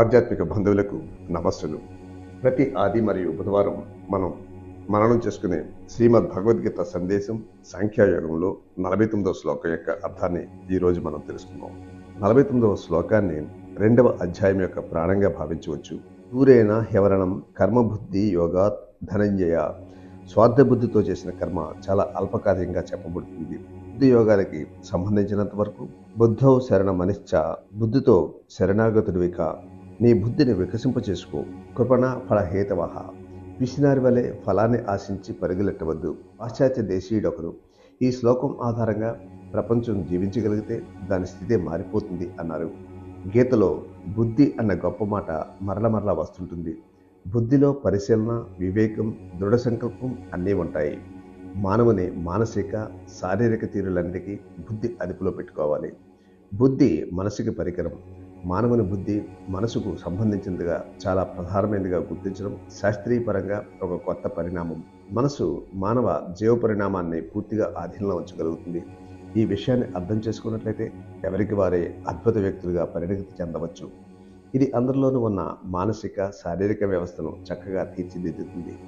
ఆధ్యాత్మిక బంధువులకు నమస్సులు. ప్రతి ఆది మరియు బుధవారం మనం మననం చేసుకునే శ్రీమద్ భగవద్గీత సందేశం సంఖ్యాయోగంలో నలభై తొమ్మిదవ శ్లోకం యొక్క అర్థాన్ని ఈరోజు మనం తెలుసుకుందాం. నలభై తొమ్మిదవ శ్లోకాన్ని రెండవ అధ్యాయం యొక్క ప్రాణంగా భావించవచ్చు. దూరేణ హెవరణం కర్మబుద్ధి యోగాత్ ధనంజయ. స్వార్థ బుద్ధితో చేసిన కర్మ చాలా అల్పకార్యంగా చెప్పబడుతుంది. బుద్ధి యోగానికి సంబంధించినంత వరకు బుద్ధౌ శరణ మనిశ్చ బుద్ధితో శరణాగతుడివిక నీ బుద్ధిని వికసింపచేసుకో. కృపణ ఫలహేతవహ. పిసినారి వలె ఫలాన్ని ఆశించి పరిగెలెట్టవద్దు. పాశ్చాత్య దేశీయుడొకరు ఈ శ్లోకం ఆధారంగా ప్రపంచం జీవించగలిగితే దాని స్థితి మారిపోతుంది అన్నారు. గీతలో బుద్ధి అన్న గొప్ప మాట మరల మరలా వస్తుంటుంది. బుద్ధిలో పరిశీలన వివేకం దృఢ సంకల్పం అన్నీ ఉంటాయి. మానవుని మానసిక శారీరక తీరులన్నిటికీ బుద్ధి అదుపులో పెట్టుకోవాలి. బుద్ధి మనసుకి పరికరం. మానవుని బుద్ధి మనసుకు సంబంధించినదిగా చాలా ప్రధానమైనదిగా గుర్తించడం శాస్త్రీయపరంగా ఒక కొత్త పరిణామం. మనసు మానవ జీవ పరిణామాన్ని పూర్తిగా ఆధీనంలో ఉంచగలుగుతుంది. ఈ విషయాన్ని అర్థం చేసుకున్నట్లయితే ఎవరికి వారే అద్భుత వ్యక్తులుగా పరిణతి చెందవచ్చు. ఇది అందరిలోనూ ఉన్న మానసిక శారీరక వ్యవస్థను చక్కగా తీర్చిదిద్దుతుంది.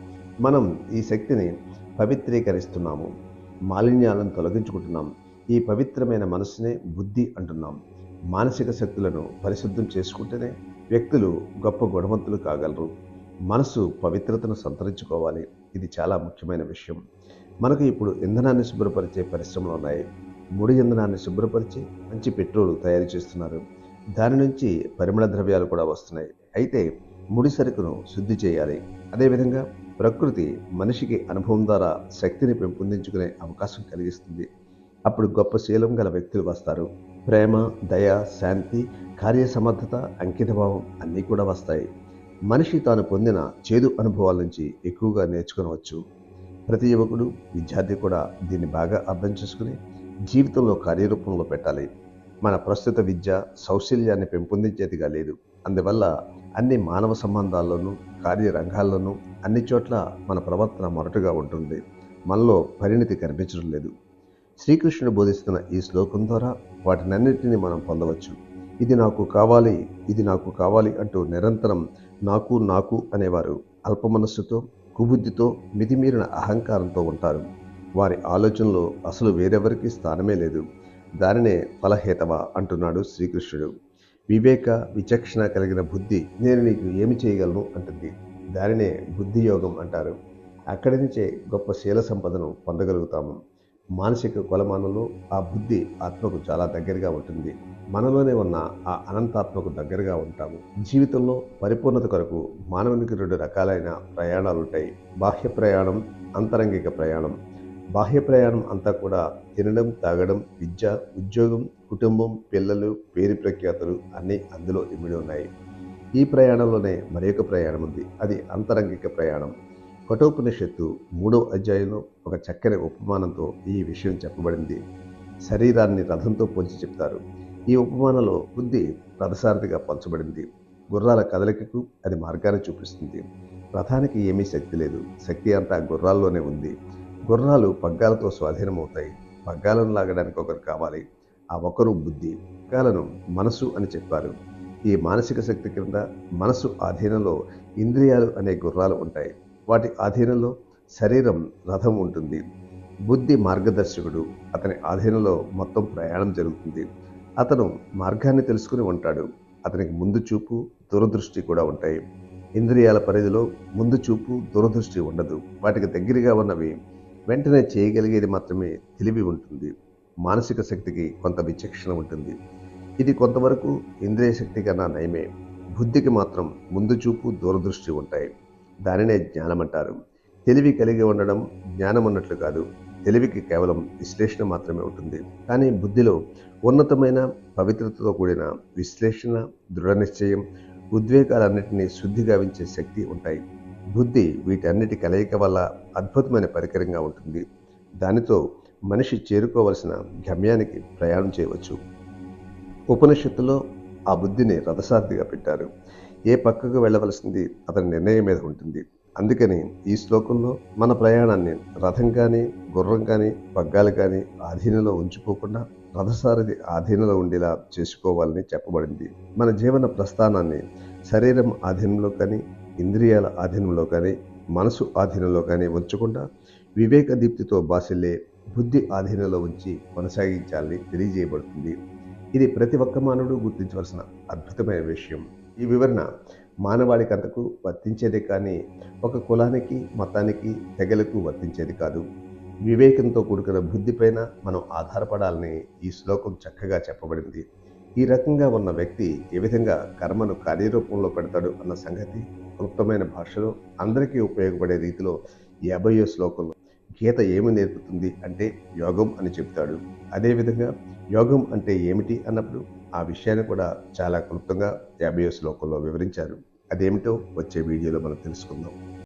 మనం ఈ శక్తిని పవిత్రీకరిస్తున్నాము. మాలిన్యాలను తొలగించుకుంటున్నాం. ఈ పవిత్రమైన మనస్సునే బుద్ధి అంటున్నాం. మానసిక శక్తులను పరిశుద్ధం చేసుకుంటేనే వ్యక్తులు గొప్ప గుణవంతులు కాగలరు. మనసు పవిత్రతను సంతరించుకోవాలి. ఇది చాలా ముఖ్యమైన విషయం. మనకు ఇప్పుడు ఇంధనాన్ని శుభ్రపరిచే పరిశ్రమలు ఉన్నాయి. ముడి ఇంధనాన్ని శుభ్రపరిచి మంచి పెట్రోల్ తయారు చేస్తున్నారు. దాని నుంచి పరిమళ ద్రవ్యాలు కూడా వస్తున్నాయి. అయితే ముడి సరుకును శుద్ధి చేయాలి. అదేవిధంగా ప్రకృతి మనిషికి అనుభవం ద్వారా శక్తిని పెంపొందించుకునే అవకాశం కలిగిస్తుంది. అప్పుడు గొప్ప శీలం గల వ్యక్తులు వస్తారు. ప్రేమ దయ శాంతి కార్యసమర్థత అంకితభావం అన్నీ కూడా వస్తాయి. మనిషి తాను పొందిన చేదు అనుభవాల నుంచి ఎక్కువగా నేర్చుకోవచ్చు ప్రతి యువకుడు విద్యార్థి కూడా దీన్ని బాగా అర్థం చేసుకుని జీవితంలో కార్యరూపంలో పెట్టాలి. మన ప్రస్తుత విద్య సౌశల్యాన్ని పెంపొందించేదిగా లేదు. అందువల్ల అన్ని మానవ సంబంధాల్లోనూ కార్యరంగాల్లోనూ అన్ని చోట్ల మన ప్రవర్తన మొరటుగా ఉంటుంది. మనలో పరిణితి కనిపించడం లేదు. శ్రీకృష్ణుడు బోధిస్తున్న ఈ శ్లోకం ద్వారా వాటినన్నింటినీ మనం పొందవచ్చు. ఇది నాకు కావాలి ఇది నాకు కావాలి అంటూ నిరంతరం నాకు నాకు అనేవారు అల్ప మనస్సుతో కుబుద్ధితో మితిమీరిన అహంకారంతో ఉంటారు. వారి ఆలోచనలో అసలు వేరెవరికి స్థానమే లేదు. దానినే ఫలహేతవ అంటున్నాడు శ్రీకృష్ణుడు. వివేక విచక్షణ కలిగిన బుద్ధి నేను నీకు ఏమి చేయగలను అంటుంది. దానినే బుద్ధియోగం అంటారు. అక్కడి నుంచే గొప్ప శీల సంపదను పొందగలుగుతాము. మానసిక కొలమానంలో ఆ బుద్ధి ఆత్మకు చాలా దగ్గరగా ఉంటుంది. మనలోనే ఉన్న ఆ అనంతాత్మకు దగ్గరగా ఉంటాము. జీవితంలో పరిపూర్ణత కొరకు మానవునికి రెండు రకాలైన ప్రయాణాలు ఉంటాయి. బాహ్య ప్రయాణం అంతరంగిక ప్రయాణం. బాహ్య ప్రయాణం అంతా కూడా తినడం తాగడం విద్య ఉద్యోగం కుటుంబం పిల్లలు పేరు ప్రఖ్యాతులు అన్నీ అందులో ఇమిడి ఉన్నాయి. ఈ ప్రయాణంలోనే మరొక ప్రయాణం ఉంది. అది అంతరంగిక ప్రయాణం. కఠోపనిషత్తు మూడవ అధ్యాయంలో ఒక చక్కని ఉపమానంతో ఈ విషయం చెప్పబడింది. శరీరాన్ని రథంతో పోల్చి చెప్తారు. ఈ ఉపమానంలో బుద్ధి రథసారథిగా పంచబడింది గుర్రాల కదలికకు అది మార్గాన్ని చూపిస్తుంది. రథానికి ఏమీ శక్తి లేదు. శక్తి అంతా గుర్రాల్లోనే ఉంది. గుర్రాలు పగ్గాలతో స్వాధీనమవుతాయి. పగ్గాలను లాగడానికి ఒకరు కావాలి. ఆ ఒకరు బుద్ధి పగ్గాలను మనసు అని చెప్పారు. ఈ మానసిక శక్తి క్రింద మనసు ఆధీనంలో ఇంద్రియాలు అనే గుర్రాలు ఉంటాయి. వాటి ఆధీనంలో శరీరం రథం ఉంటుంది. బుద్ధి మార్గదర్శకుడు అతని ఆధీనంలో మొత్తం ప్రయాణం జరుగుతుంది. అతను మార్గాన్ని తెలుసుకుని ఉంటాడు. అతనికి ముందు చూపు దూరదృష్టి కూడా ఉంటాయి. ఇంద్రియాల పరిధిలో ముందు చూపు దూరదృష్టి ఉండదు. వాటికి దగ్గరగా ఉన్నవి వెంటనే చేయగలిగేది మాత్రమే తెలివి ఉంటుంది. మానసిక శక్తికి కొంత విచక్షణ ఉంటుంది. ఇది కొంతవరకు ఇంద్రియ శక్తి కన్నా నయమే. బుద్ధికి మాత్రం ముందు చూపు దూరదృష్టి ఉంటాయి. దానినే జ్ఞానం అంటారు తెలివి కలిగి ఉండడం జ్ఞానం ఉన్నట్లు కాదు. తెలివికి కేవలం విశ్లేషణ మాత్రమే ఉంటుంది. కానీ బుద్ధిలో ఉన్నతమైన పవిత్రతతో కూడిన విశ్లేషణ దృఢ నిశ్చయం ఉద్వేగాలన్నింటినీ శుద్ధి గావించే శక్తి ఉంటాయి. బుద్ధి వీటన్నిటి కలయిక వల్ల అద్భుతమైన పరికరంగా ఉంటుంది. దానితో మనిషి చేరుకోవలసిన గమ్యానికి ప్రయాణం చేయవచ్చు. ఉపనిషత్తులో ఆ బుద్ధిని రథసార్థిగా పెట్టారు. ఏ పక్కకు వెళ్ళవలసింది అతని నిర్ణయం మీద ఉంటుంది. అందుకని ఈ శ్లోకంలో మన ప్రయాణాన్ని రథం కానీ గుర్రం కానీ పగ్గాలు కానీ ఆధీనంలో ఉంచుకోకుండా రథసారథి ఆధీనంలో ఉండేలా చేసుకోవాలని చెప్పబడింది. మన జీవన ప్రస్థానాన్ని శరీరం ఆధీనంలో కానీ ఇంద్రియాల ఆధీనంలో కానీ మనసు ఆధీనంలో కానీ ఉంచకుండా వివేక దీప్తితో బాసిల్లే బుద్ధి ఆధీనంలో ఉంచి కొనసాగించాలని తెలియజేయబడుతుంది. ఇది ప్రతి ఒక్క మానవుడు గుర్తించవలసిన అద్భుతమైన విషయం. ఈ వివరణ మానవాళికంతకు వర్తించేది కానీ ఒక కులానికి మతానికి తెగలకు వర్తించేది కాదు. వివేకంతో కూడుకున్న బుద్ధిపైన మనం ఆధారపడాలని ఈ శ్లోకం చక్కగా చెప్పబడింది. ఈ రకంగా ఉన్న వ్యక్తి ఏ విధంగా కర్మను కార్యరూపంలో పెడతాడు అన్న సంగతి క్లుప్తమైన భాషలో అందరికీ ఉపయోగపడే రీతిలో యాభయో శ్లోకంలో గీత ఏమి నేర్పుతుంది అంటే యోగం అని చెప్తాడు అదేవిధంగా యోగం అంటే ఏమిటి అన్నప్పుడు ఆ విషయాన్ని కూడా చాలా క్లుప్తంగా యాభయో శ్లోకంలో వివరించారు. అదేమిటో వచ్చే వీడియోలో మనం తెలుసుకుందాం.